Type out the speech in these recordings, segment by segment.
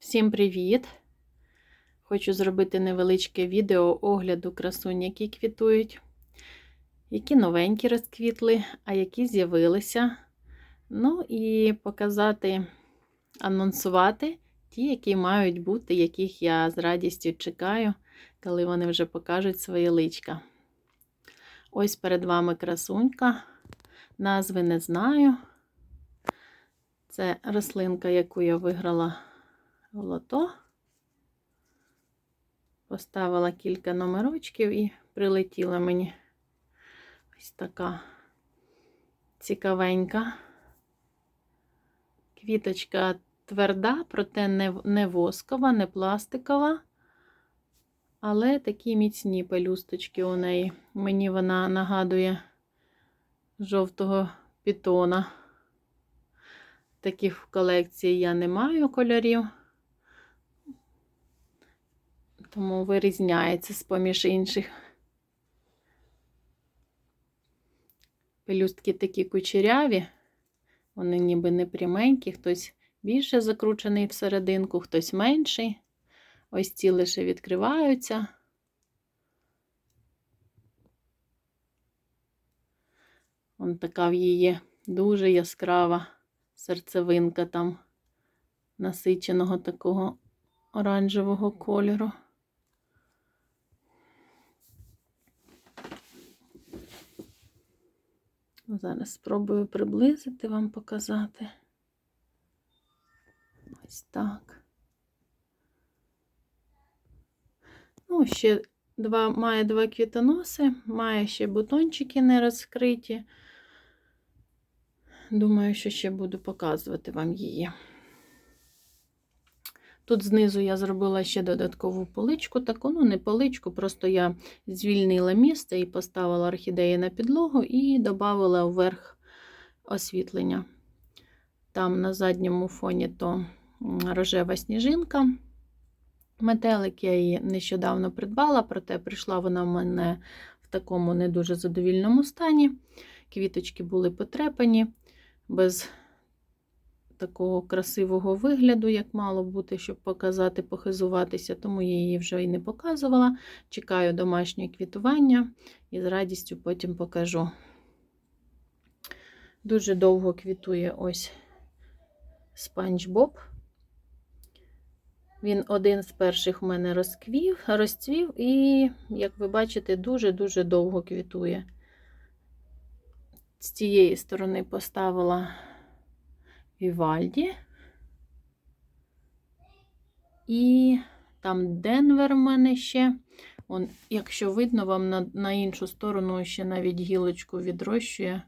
Всім привіт! Хочу зробити невеличке відео огляду красунь, які квітують, які новенькі розквітли, а які з'явилися. Ну і показати, анонсувати ті, які мають бути, яких я з радістю чекаю, коли вони вже покажуть своє личка. Ось перед вами красунька. Назви не знаю. Це рослинка, яку я виграла в лото. Поставила кілька номерочків і прилетіла мені ось така цікавенька. Квіточка тверда, проте не, воскова, не пластикова, але такі міцні пелюсточки у неї. Мені вона нагадує жовтого пітона. Таких в колекції я не маю кольорів, тому вирізняється з поміж інших. Пелюстки такі кучеряві, вони ніби не пряменькі, хтось більше закручений всерединку, хтось менший. Ось ці лише відкриваються. Вон така в її дуже яскрава серцевинка там насиченого такого оранжевого кольору. Зараз спробую приблизити вам показати. Ось так. Ну, ще два, має два квітоноси, має ще бутончики не розкриті. Думаю, що ще буду показувати вам її. Тут знизу я зробила ще додаткову поличку, таку, ну, не поличку, просто я звільнила місце і поставила орхідеї на підлогу і додала вверх освітлення. Там на задньому фоні то рожева сніжинка. Метелик я її нещодавно придбала, проте прийшла вона в мене в такому не дуже задовільному стані. Квіточки були потрепані без такого красивого вигляду, як мало бути, щоб показати, похизуватися, тому я її вже і не показувала. Чекаю домашнє квітування і з радістю потім покажу. Дуже довго квітує ось спанч Боб. Він один з перших в мене розквів, розцвів, і, як ви бачите, дуже-дуже довго квітує. З цієї сторони поставила Вівальді. І там Денвер в мене ще. Он, Якщо видно, вам на, на іншу сторону ще навіть гілочку відрощує,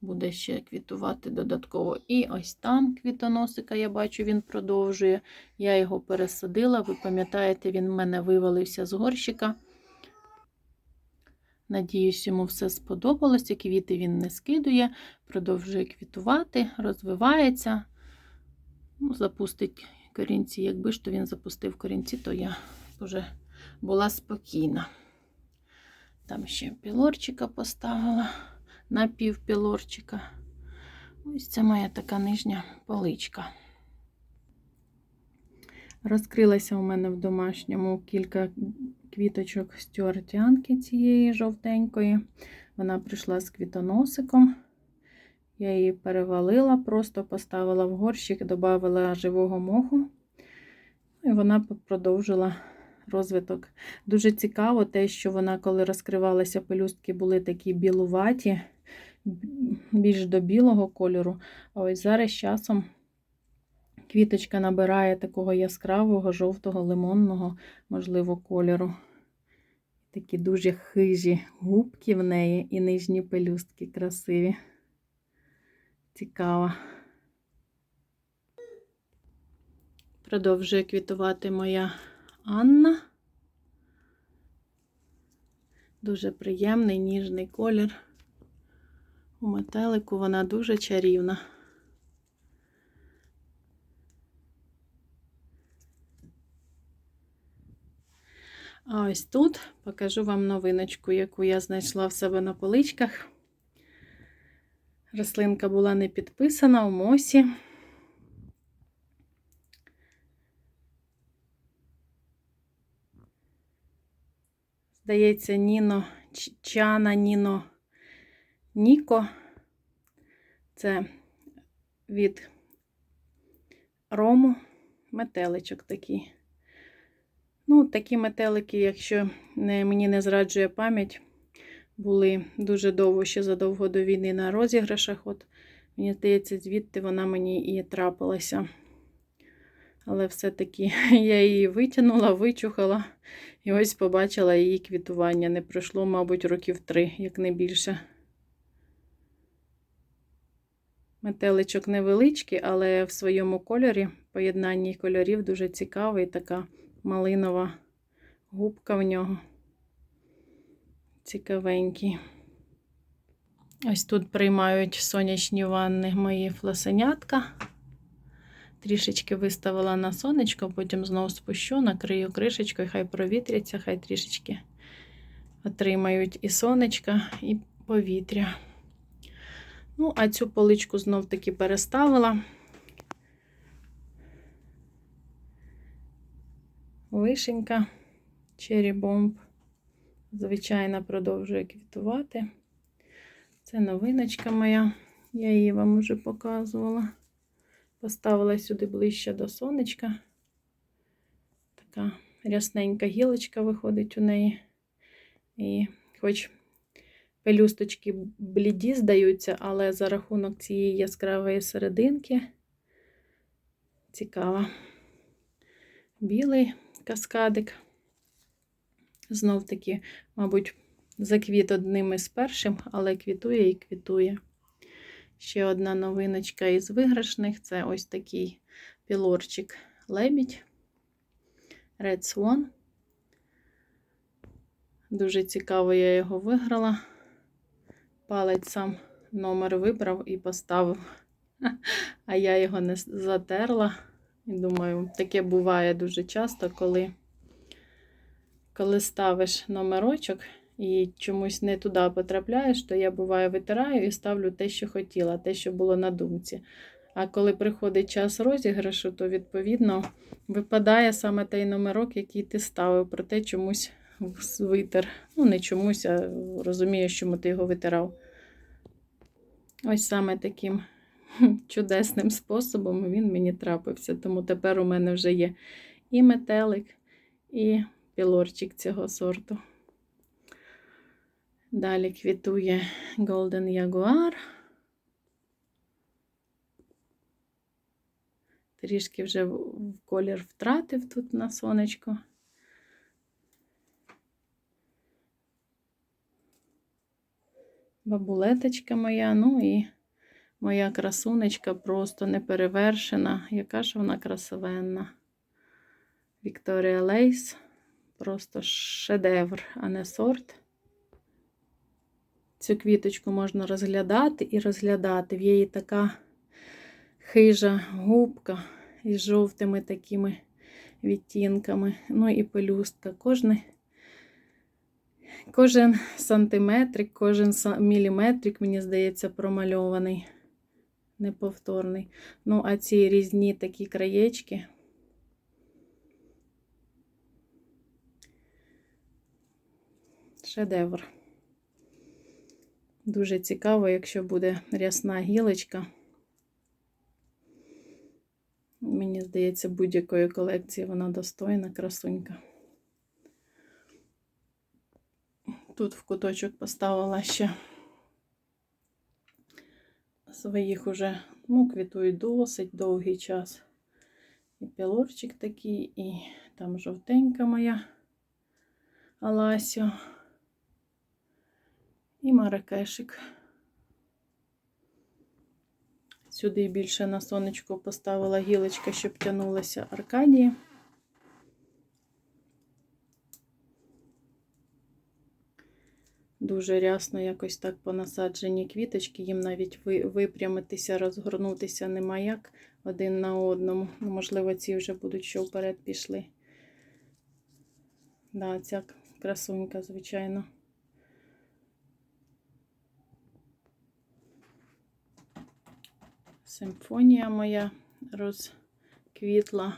буде ще квітувати додатково. І ось там квітоносика, я бачу, він продовжує. Я його пересадила. Ви пам'ятаєте, він в мене вивалився з горщика. Надіюсь, йому все сподобалося. Квіти він не скидує, продовжує квітувати, розвивається. Ну, Запустить корінці. Якби ж то він запустив корінці, то я вже була спокійна. Там ще пілорчика поставила, напівпілорчика. Ось це моя така нижня поличка. Розкрилася у мене в домашньому кілька квіточок стюартянки цієї жовтенької. Вона прийшла з квітоносиком. Я її перевалила, просто поставила в горщик, додала живого моху. І вона продовжила розвиток. Дуже цікаво те, що вона, коли розкривалася, пелюстки були такі білуваті, більш до білого кольору. А ось зараз часом квіточка набирає такого яскравого, жовтого, лимонного, можливо, кольору. Такі дуже хижі губки в неї і нижні пелюстки красиві. Цікаво. Продовжує квітувати моя Анна. Дуже приємний ніжний колір. У метелику вона дуже чарівна. А ось тут покажу вам новиночку, яку я знайшла в себе на поличках. Рослинка була не підписана у мосі. Здається, Ніно Чана Ніно Ніко. Це від рому метеличок такий. Ну, такі метелики, якщо не, мені не зраджує пам'ять, були дуже довго ще задовго до війни на розіграшах. От, мені здається, звідти вона мені і трапилася. Але все-таки я її витягнула, вичухала. І ось побачила її квітування. Не пройшло, мабуть, років три, як не більше. Метеличок невеличкий, але в своєму кольорі, поєднанні кольорів дуже цікавий, така малинова губка в нього. Цікавенький. Ось тут приймають сонячні ванни мої фласенятка. Трішечки виставила на сонечко, потім знову спущу, накрию кришечкою, хай провітряться, хай трішечки отримають і сонечка, і повітря. Ну, а цю поличку знов таки переставила. Вишенька, Bomb, звичайно, продовжує квітувати. Це новиночка моя, я її вам уже показувала. Поставила сюди ближче до сонечка. Така рясненька гілочка виходить у неї. І хоч пелюсточки бліді здаються, але за рахунок цієї яскравої серединки цікава. Білий каскадик. Знов таки, мабуть, заквіт одним із першим, але квітує і квітує. Ще одна новиночка із виграшних це ось такий пілорчик лебідь Red Swan. Дуже цікаво, я його виграла. Палець сам номер вибрав і поставив, а я його не затерла. І думаю, таке буває дуже часто, коли, коли ставиш номерочок і чомусь не туди потрапляєш, то я буває витираю і ставлю те, що хотіла, те, що було на думці. А коли приходить час розіграшу, то відповідно випадає саме той номерок, який ти ставив, проте чомусь витер. Ну, не чомусь, а розумієш, чому ти його витирав. Ось саме таким чудесним способом він мені трапився. Тому тепер у мене вже є і метелик, і пілорчик цього сорту. Далі квітує Golden Jaguar. Трішки вже колір втратив тут на сонечко. Бабулеточка моя, ну і моя красунечка просто неперевершена. Яка ж вона красивенна. Вікторія Лейс. Просто шедевр, а не сорт. Цю квіточку можна розглядати і розглядати. В її така хижа губка із жовтими такими відтінками. Ну і пелюстка. Кожний, кожен сантиметрик, кожен міліметрик, мені здається, промальований, неповторний. Ну, а ці різні такі краєчки. Шедевр. Дуже цікаво, якщо буде рясна гілочка. Мені здається, будь-якої колекції вона достойна, красунька. Тут в куточок поставила ще своїх уже, ну, квітують досить довгий час. І пілорчик такий, і там жовтенька моя Аласю. І маракешик. Сюди більше на сонечко поставила гілочка, щоб тянулася Аркадії. Дуже рясно якось так понасаджені квіточки, їм навіть випрямитися, розгорнутися нема як один на одному. Ну, можливо, ці вже будуть що вперед пішли. Да, ця красунька, звичайно. Симфонія моя розквітла.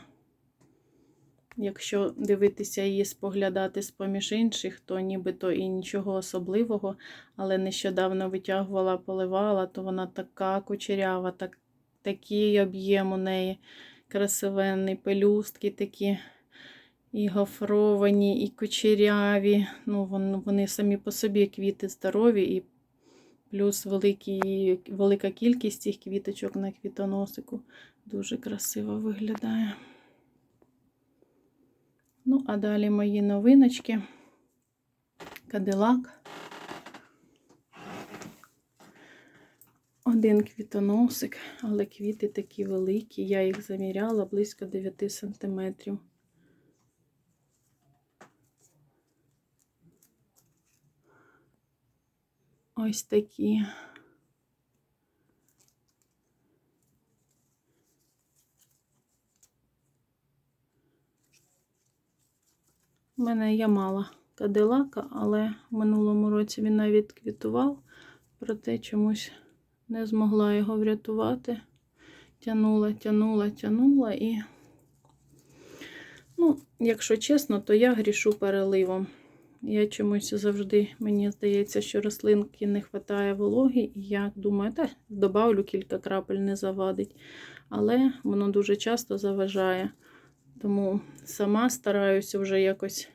Якщо дивитися її споглядати з поміж інших, то нібито і нічого особливого, але нещодавно витягувала, поливала, то вона така кучерява, так, такий об'єм у неї красивенний, пелюстки такі і гофровані, і кучеряві. Ну, вони, самі по собі квіти здорові, і плюс великі, велика кількість цих квіточок на квітоносику дуже красиво виглядає. Ну, а далі мої новиночки. Кадилак. Один квітоносик, але квіти такі великі. Я їх заміряла близько 9 сантиметрів. Ось такі. У мене є мало кадилака, але в минулому році він навіть квітував, проте чомусь не змогла його врятувати. Тянула, тянула, тянула і, ну, якщо чесно, то я грішу переливом. Я чомусь завжди, мені здається, що рослинки не вистачає вологи, і я думаю, та добавлю кілька крапель, не завадить. Але воно дуже часто заважає. Тому сама стараюся вже якось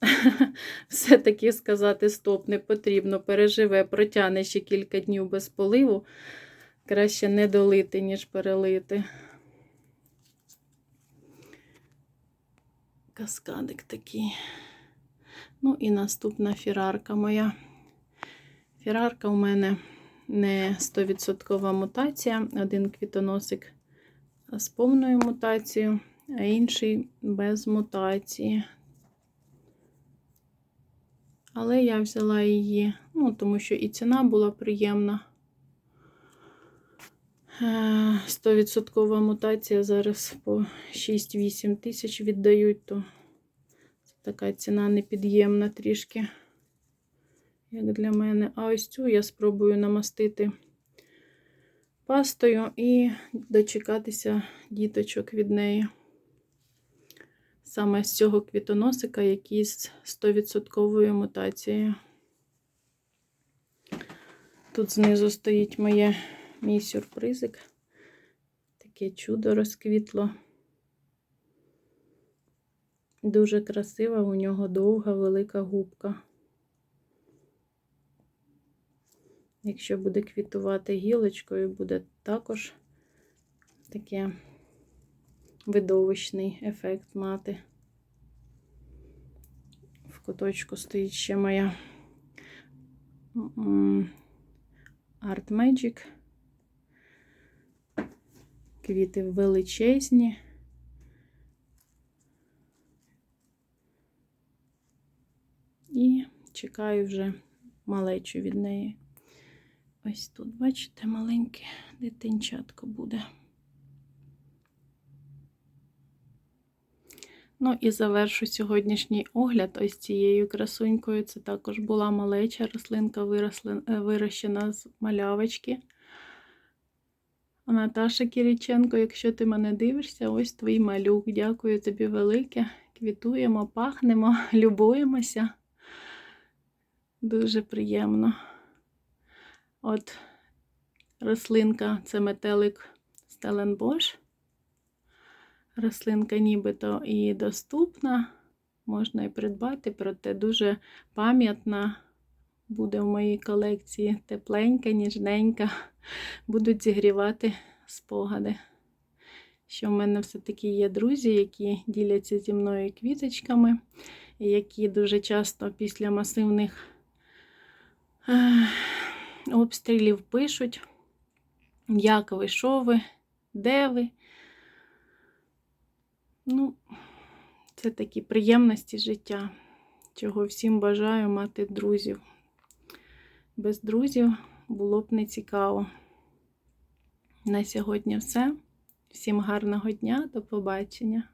все-таки сказати: стоп, не потрібно, переживе, протягне ще кілька днів без поливу. Краще не долити, ніж перелити. Каскадик такий. Ну і наступна фірарка моя. Фірарка у мене не 100% мутація. Один квітоносик з повною мутацією, а інший без мутації. Але я взяла її, ну, тому що і ціна була приємна. 100% мутація зараз по 6-8 тисяч віддають, то це така ціна непід'ємна трішки, як для мене. А ось цю я спробую намастити пастою і дочекатися діточок від неї. Саме з цього квітоносика, який з 100% мутацією. Тут знизу стоїть моє, мій сюрпризик. Таке чудо розквітло. Дуже красива, у нього довга, велика губка. Якщо буде квітувати гілочкою, буде також таке видовищний ефект мати. В куточку стоїть ще моя Art Magic. Квіти величезні. І чекаю вже малечу від неї. Ось тут, бачите, маленьке дитинчатко буде. Ну і завершу сьогоднішній огляд ось цією красунькою. Це також була малеча рослинка виросла, вирощена з малявочки. Наташа Кіріченко, якщо ти мене дивишся, ось твій малюк. Дякую тобі велике. Квітуємо, пахнемо, любуємося. Дуже приємно. От рослинка це метелик Стеленбош. Рослинка нібито і доступна, можна і придбати, проте дуже пам'ятна буде в моїй колекції тепленька, ніжненька, будуть зігрівати спогади. Що в мене все-таки є друзі, які діляться зі мною квіточками, які дуже часто після масивних обстрілів пишуть, як ви, що ви, де ви. Ну, це такі приємності життя, чого всім бажаю мати друзів. Без друзів було б не цікаво. На сьогодні все. Всім гарного дня, до побачення!